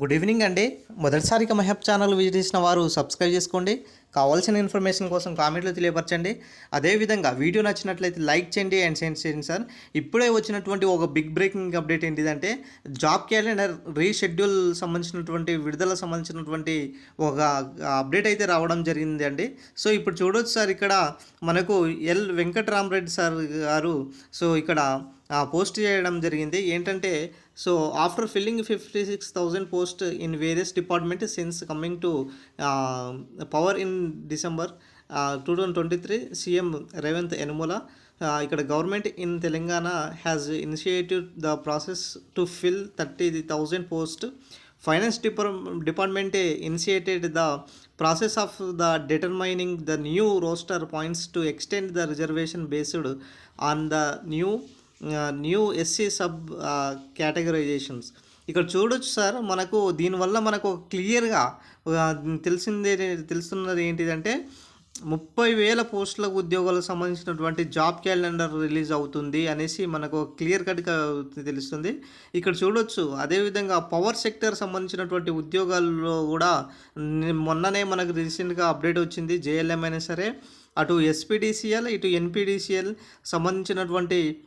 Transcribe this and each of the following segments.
Good evening అండి. మొదటిసారిగా మహబ్ channel visit చేసిన వారు సబ్స్క్రైబ్ చేసుకోండి. కావాల్సిన ఇన్ఫర్మేషన్ కోసం కామెంట్లో తెలియపరచండి. అదేవిధంగా వీడియో నచ్చినట్లయితే లైక్ చేయండి అండ్ సెండ్ చేయండి సార్. ఇప్పుడే వచ్చినటువంటి ఒక బిగ్ బ్రేకింగ్ అప్డేట్ ఏంటిదంటే జాబ్ క్యాలెండర్ రీషెడ్యూల్ సంబంధించినటువంటి విడుదల సంబంధించినటువంటి ఒక అప్డేట్ అయితే రావడం జరిగింది అండి. సో ఇప్పుడు చూడొచ్చు సార్ ఇక్కడ మనకు L Venkataramareddy sir garu so ఇక్కడ పోస్ట్ చేయడం జరిగింది. ఏంటంటే so after filling fifty six thousand post in various department since coming to power in December two thousand twenty three CM Revanth Anumula ఇక్కడ government in Telangana has initiative the process to fill thirty thousand post finance department డిపార్ట్మెంటే initiated the process of the determining the new roster points to extend the reservation based on the new new SC sub categorizations ఇక్కడ చూడొచ్చు sir మనకు దీనివల్ల మనకు క్లియర్గా తెలిసిందే తెలుస్తున్నది ఏంటిదంటే ముప్పై వేల పోస్టుల ఉద్యోగాలకు సంబంధించినటువంటి జాబ్ క్యాలెండర్ రిలీజ్ అవుతుంది అనేసి మనకు క్లియర్ కట్గా తెలుస్తుంది. ఇక్కడ చూడొచ్చు అదేవిధంగా పవర్ సెక్టర్ సంబంధించినటువంటి ఉద్యోగాల్లో కూడా మొన్ననే మనకు రీసెంట్గా అప్డేట్ వచ్చింది జేఎల్ఎం అయినా సరే అటు ఎస్పీడీసీఎల్ ఇటు ఎన్పీడీసీఎల్ సంబంధించినటువంటి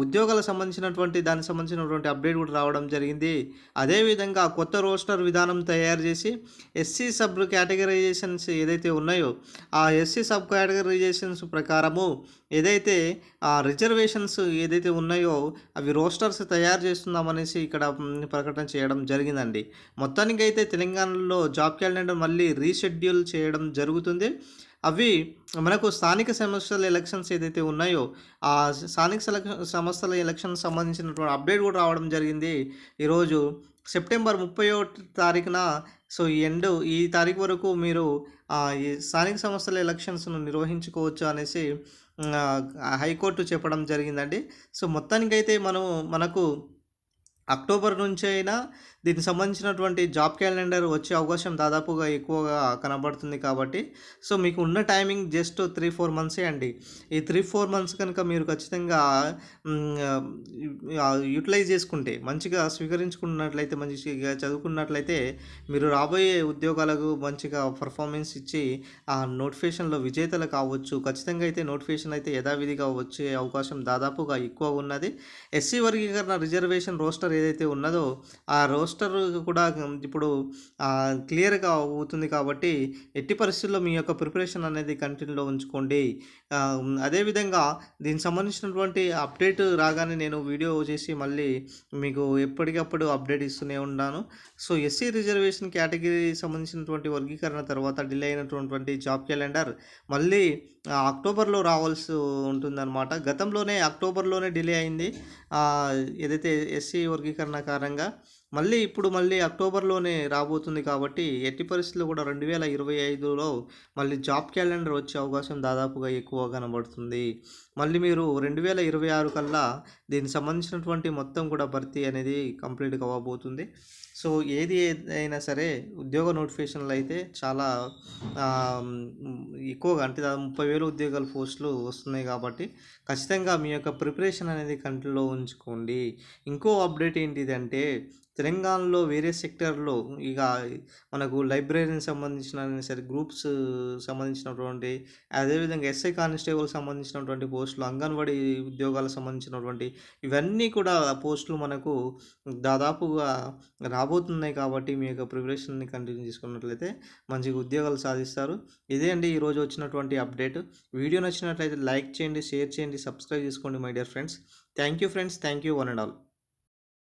ఉద్యోగాలకు సంబంధించినటువంటి దానికి సంబంధించినటువంటి అప్డేట్ కూడా రావడం జరిగింది. అదేవిధంగా కొత్త రోస్టర్ విధానం తయారు చేసి ఎస్సీ సబ్ కేటగరైజేషన్స్ ఏదైతే ఉన్నాయో ఆ ఎస్సీ సబ్ కేటగరైజేషన్స్ ప్రకారము ఏదైతే ఆ రిజర్వేషన్స్ ఏదైతే ఉన్నాయో అవి రోస్టర్స్ తయారు చేస్తున్నామనేసి ఇక్కడ ప్రకటన చేయడం జరిగిందండి. మొత్తానికైతే తెలంగాణలో జాబ్ క్యాలెండర్ మళ్ళీ రీషెడ్యూల్ చేయడం జరుగుతుంది. అవి మనకు స్థానిక సమస్యల ఎలక్షన్స్ ఏదైతే ఉన్నాయో ఆ స్థానిక సంస్థల ఎలక్షన్ సంబంధించినటువంటి అప్డేట్ కూడా రావడం జరిగింది. ఈరోజు సెప్టెంబర్ ముప్పై తారీఖున సో ఈ ఎండ్ ఈ తారీఖు వరకు మీరు ఈ స్థానిక సంస్థల ఎలక్షన్స్ను నిర్వహించుకోవచ్చు అనేసి హైకోర్టు చెప్పడం జరిగిందండి. సో మొత్తానికైతే మనం మనకు అక్టోబర్ నుంచి అయినా దీనికి సంబంధించినటువంటి జాబ్ క్యాలెండర్ వచ్చే అవకాశం దాదాపుగా ఎక్కువగా కనబడుతుంది కాబట్టి సో మీకు ఉన్న టైమింగ్ జస్ట్ త్రీ ఫోర్ మంత్సే అండి. ఈ త్రీ ఫోర్ మంత్స్ కనుక మీరు ఖచ్చితంగా యూటిలైజ్ చేసుకుంటే మంచిగా స్వీకరించుకున్నట్లయితే మంచిగా చదువుకున్నట్లయితే మీరు రాబోయే ఉద్యోగాలకు మంచిగా పర్ఫార్మెన్స్ ఇచ్చి ఆ నోటిఫికేషన్లో విజేతలు కావచ్చు ఖచ్చితంగా అయితే నోటిఫికేషన్ అయితే యథావిధిగా వచ్చే అవకాశం దాదాపుగా ఎక్కువ ఉన్నది. ఎస్సీ వర్గీకరణ రిజర్వేషన్ రోస్టర్ ఏదైతే ఉన్నదో ఆ రోస్టర్ కూడా ఇప్పుడు క్లియర్గా అవుతుంది కాబట్టి ఎట్టి పరిస్థితుల్లో మీ యొక్క ప్రిపరేషన్ అనేది కంటిన్యూలో ఉంచుకోండి. అదేవిధంగా దీనికి సంబంధించినటువంటి అప్డేట్ రాగానే నేను వీడియో చేసి మళ్ళీ మీకు ఎప్పటికప్పుడు అప్డేట్ ఇస్తూనే ఉన్నాను. సో ఎస్సీ రిజర్వేషన్ కేటగిరీ సంబంధించినటువంటి వర్గీకరణ తర్వాత డిలే అయినటువంటి జాబ్ క్యాలెండర్ మళ్ళీ అక్టోబర్లో రావాల్సి ఉంటుందన్నమాట. గతంలోనే అక్టోబర్లోనే డిలే అయింది. ఏదైతే ఎస్సీ వర్గీకరణ కారణంగా మళ్ళీ ఇప్పుడు మళ్ళీ అక్టోబర్లోనే రాబోతుంది కాబట్టి ఎట్టి పరిస్థితుల్లో కూడా రెండు వేల ఇరవై ఐదులో మళ్ళీ జాబ్ క్యాలెండర్ వచ్చే అవకాశం దాదాపుగా ఎక్కువ కనబడుతుంది. మళ్ళీ మీరు రెండు వేల ఇరవై ఆరు కల్లా దీనికి సంబంధించినటువంటి మొత్తం కూడా భర్తీ అనేది కంప్లీట్గా అవ్వబోతుంది. సో ఏది అయినా సరే ఉద్యోగ నోటిఫికేషన్లు అయితే చాలా ఎక్కువగా అంటే ముప్పై వేలు ఉద్యోగాల పోస్టులు వస్తున్నాయి కాబట్టి ఖచ్చితంగా మీ యొక్క ప్రిపరేషన్ అనేది కంట్రోల్లో ఉంచుకోండి. ఇంకో అప్డేట్ ఏంటిదంటే తెలంగాణలో వేరే సెక్టర్లో ఇక మనకు లైబ్రరీని సంబంధించిన సరే గ్రూప్స్ సంబంధించినటువంటి అదేవిధంగా ఎస్ఐ కానిస్టేబుల్ సంబంధించినటువంటి పోస్టులు అంగన్వాడీ ఉద్యోగాలకు సంబంధించినటువంటి ఇవన్నీ కూడా పోస్టులు మనకు దాదాపుగా రాబోతున్నాయి కాబట్టి మీ యొక్క ప్రిపరేషన్ని కంటిన్యూ చేసుకున్నట్లయితే మంచిగా ఉద్యోగాలు సాధిస్తారు. ఇదే అండి ఈరోజు వచ్చినటువంటి అప్డేట్. వీడియో నచ్చినట్లయితే లైక్ చేయండి షేర్ చేయండి సబ్స్క్రైబ్ చేసుకోండి my dear friends. Thank you friends. Thank you one and all.